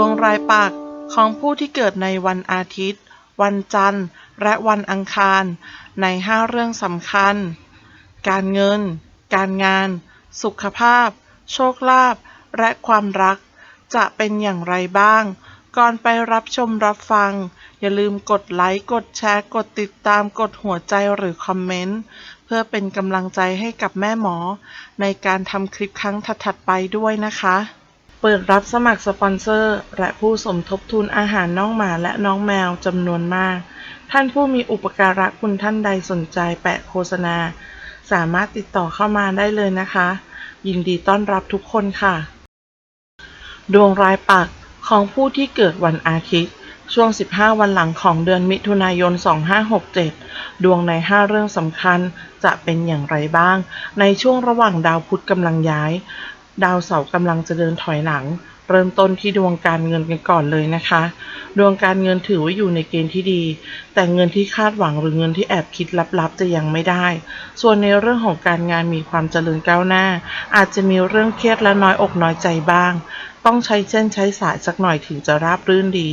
วงรายปักษ์ของผู้ที่เกิดในวันอาทิตย์ วันจันทร์ และวันอังคาร ใน 5 เรื่องสำคัญ การเงิน การงาน สุขภาพ โชคลาภ และความรัก จะเป็นอย่างไรบ้าง ก่อนไปรับชมรับฟัง อย่าลืมกดไลค์ กดแชร์ กดติดตาม กดหัวใจหรือคอมเมนต์ เพื่อเป็นกำลังใจให้กับแม่หมอ ในการทำคลิปครั้งถัดๆไปด้วยนะคะ เปิดรับสมัครสปอนเซอร์ และผู้สมทบทุนอาหารน้องหมาและน้องแมวจำนวนมาก ท่านผู้มีอุปการะคุณท่านใดสนใจแปะโฆษณา สามารถติดต่อเข้ามาได้เลยนะคะ ยินดีต้อนรับทุกคนค่ะ ดวงรายปักของผู้ที่เกิดวันอาทิตย์ ช่วง 15 วันหลังของเดือนมิถุนายน 2567 ดวงใน 5 เรื่องสำคัญจะเป็นอย่างไรบ้าง ในช่วงระหว่างดาวพุธกำลังย้าย ดาวเสาร์กำลังจะเดินถอยหลัง เริ่มต้นที่ดวงการเงินกันก่อนเลยนะคะ ดวงการเงินถือว่าอยู่ในเกณฑ์ที่ดี แต่เงินที่คาดหวังหรือเงินที่แอบคิดลับๆจะยังไม่ได้ ส่วนในเรื่องของการงานมีความเจริญก้าวหน้า อาจจะมีเรื่องเครียดและน้อยอกน้อยใจบ้าง ต้องใช้เส้นใช้สายสักหน่อยถึงจะราบรื่นดี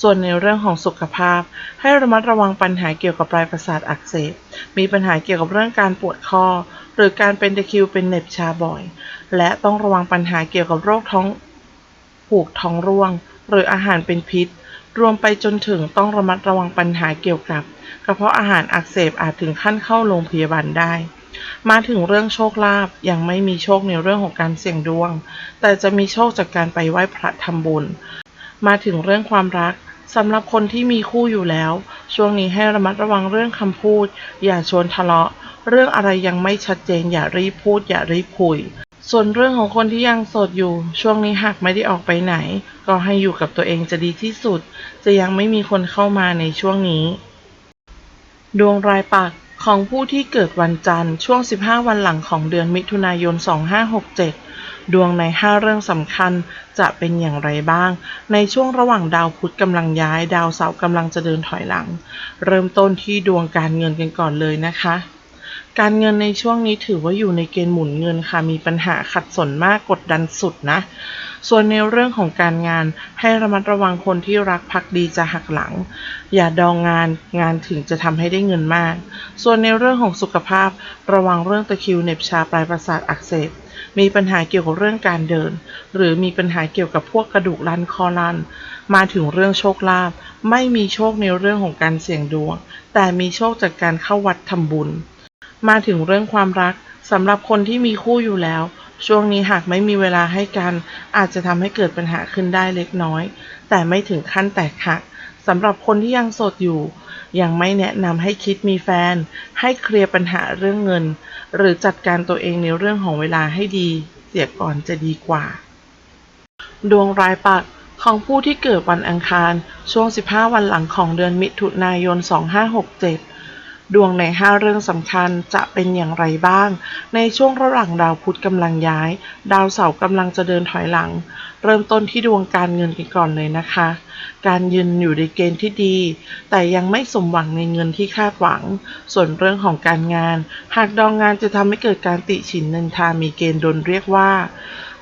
ส่วนในเรื่องของสุขภาพ ให้ระมัดระวังปัญหาเกี่ยวกับปลายประสาทอักเสบ มีปัญหาเกี่ยวกับเรื่องการปวดข้อหรือการเป็นตะคิวเป็นเน็บชาบ่อย และต้องระวังปัญหาเกี่ยวกับโรคท้องผูกท้องร่วง หรืออาหารเป็นพิษ รวมไปจนถึงต้องระมัดระวังปัญหาเกี่ยวกับกระเพาะอาหารอักเสบอาจถึงขั้นเข้าโรงพยาบาลได้ มาถึงเรื่องโชคลาภยังไม่มีโชคในเรื่องของการเสี่ยงดวง แต่จะมีโชคจากการไปไหว้พระทำบุญ มาถึงเรื่องความรักสำหรับคนที่มีคู่อยู่แล้ว ช่วงนี้ให้ระมัดระวังเรื่องคำพูด อย่าชวนทะเลาะ เรื่องอะไรยังไม่ชัดเจน อย่ารีบพูด อย่ารีบคุย ส่วนเรื่องของคนที่ยังโสดอยู่ ช่วงนี้หากไม่ได้ออกไปไหน ก็ให้อยู่กับตัวเองจะดีที่สุด จะยังไม่มีคนเข้ามาในช่วงนี้ ดวงรายปัก ของผู้ที่เกิดวันจันทร์ช่วง 15 วันหลังของเดือนมิถุนายน 2567 ดวงใน 5 เรื่องสำคัญจะเป็นอย่างไรบ้าง ในช่วงระหว่างดาวพุธกำลังย้าย ดาวเสาร์กำลังจะเดินถอยหลัง เริ่มต้นที่ดวงการเงินกันก่อนเลยนะคะการเงินในช่วงนี้ถือว่าอยู่ในเกณฑ์หมุนเงินค่ะ มีปัญหาขัดสนมากกดดันสุดนะ ส่วนในเรื่องของการงานให้ระมัดระวังคนที่รักพักดีจะหักหลัง อย่าดองงานงานถึงจะทำให้ได้เงินมาก ส่วนในเรื่องของสุขภาพระวังเรื่องตะคิวเน็บชาปลายประสาทอักเสบมีปัญหาเกี่ยวกับเรื่องการเดิน หรือมีปัญหาเกี่ยวกับพวกกระดูกลันคอลัน มาถึงเรื่องโชคลาภไม่มีโชคในเรื่องของการเสี่ยงดวง แต่มีโชคจากการเข้าวัดทำบุญ มาถึงเรื่องความรักสำหรับคนที่มีคู่อยู่แล้ว ช่วงนี้หากไม่มีเวลาให้กัน อาจจะทำให้เกิดปัญหาขึ้นได้เล็กน้อย แต่ไม่ถึงขั้นแตกหักสำหรับคนที่ยังโสดอยู่ ยังไม่แนะนำให้คิดมีแฟน ให้เคลียร์ปัญหาเรื่องเงิน หรือจัดการตัวเองในเรื่องของเวลาให้ดี เสียก่อนจะดีกว่า ดวงรายปักของผู้ที่เกิดวันอังคาร ช่วง 15 วันหลังของเดือนมิถุนายน 2567 ดวงใน 5 เรื่องสำคัญจะเป็นอย่างไรบ้าง ในช่วงระหว่างดาวพุธกำลังย้าย ดาวเสาร์กำลังจะเดินถอยหลัง เริ่มต้นที่ดวงการเงินกันก่อนเลยนะคะ การยืนอยู่ในเกณฑ์ที่ดี แต่ยังไม่สมหวังในเงินที่คาดหวัง ส่วนเรื่องของการงาน หากดองงานจะทำให้เกิดการติฉินนินทามีเกณฑ์โดนเรียกว่า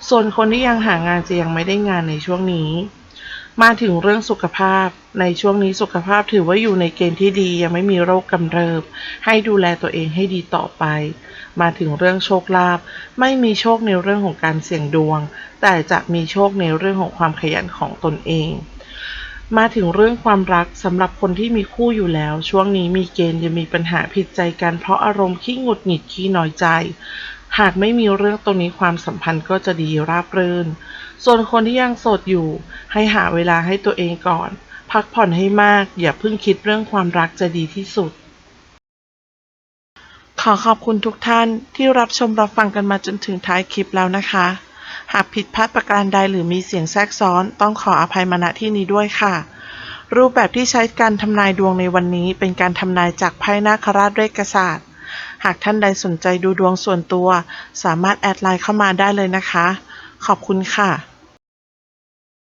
ส่วนคนที่ยังหางานจะยังไม่ได้งานในช่วงนี้ มาถึงเรื่องสุขภาพ ในช่วงนี้สุขภาพถือว่าอยู่ในเกณฑ์ที่ดียังไม่มีโรคกำเริบ ให้ดูแลตัวเองให้ดีต่อไป มาถึงเรื่องโชคลาภไม่มีโชคในเรื่องของการเสี่ยงดวง แต่จะมีโชคในเรื่องของความขยันของตนเอง มาถึงเรื่องความรักสำหรับคนที่มีคู่อยู่แล้ว ช่วงนี้มีเกณฑ์จะมีปัญหาผิดใจกันเพราะอารมณ์ขี้หงุดหงิดขี้น้อยใจ หากไม่มีเรื่องตรงนี้ความสัมพันธ์ก็จะดีราบรื่น ส่วนคนที่ยังโสดอยู่ ให้หาเวลาให้ตัวเองก่อน พักผ่อนให้มาก อย่าเพิ่งคิดเรื่องความรักจะดีที่สุด ขอขอบคุณทุกท่านที่รับชมรับฟังกันมาจนถึงท้ายคลิปแล้วนะคะ หากผิดพลาดประการใดหรือมีเสียงแทรกซ้อน ต้องขออภัยมาณที่นี้ด้วยค่ะรูปแบบที่ใช้การทำนายดวงในวันนี้เป็นการทำนายจากไพ่นาคราชเรกศาสตร์ หากท่านใดสนใจดูดวงส่วนตัว สามารถแอดไลน์เข้ามาได้เลยนะคะ ขอบคุณค่ะ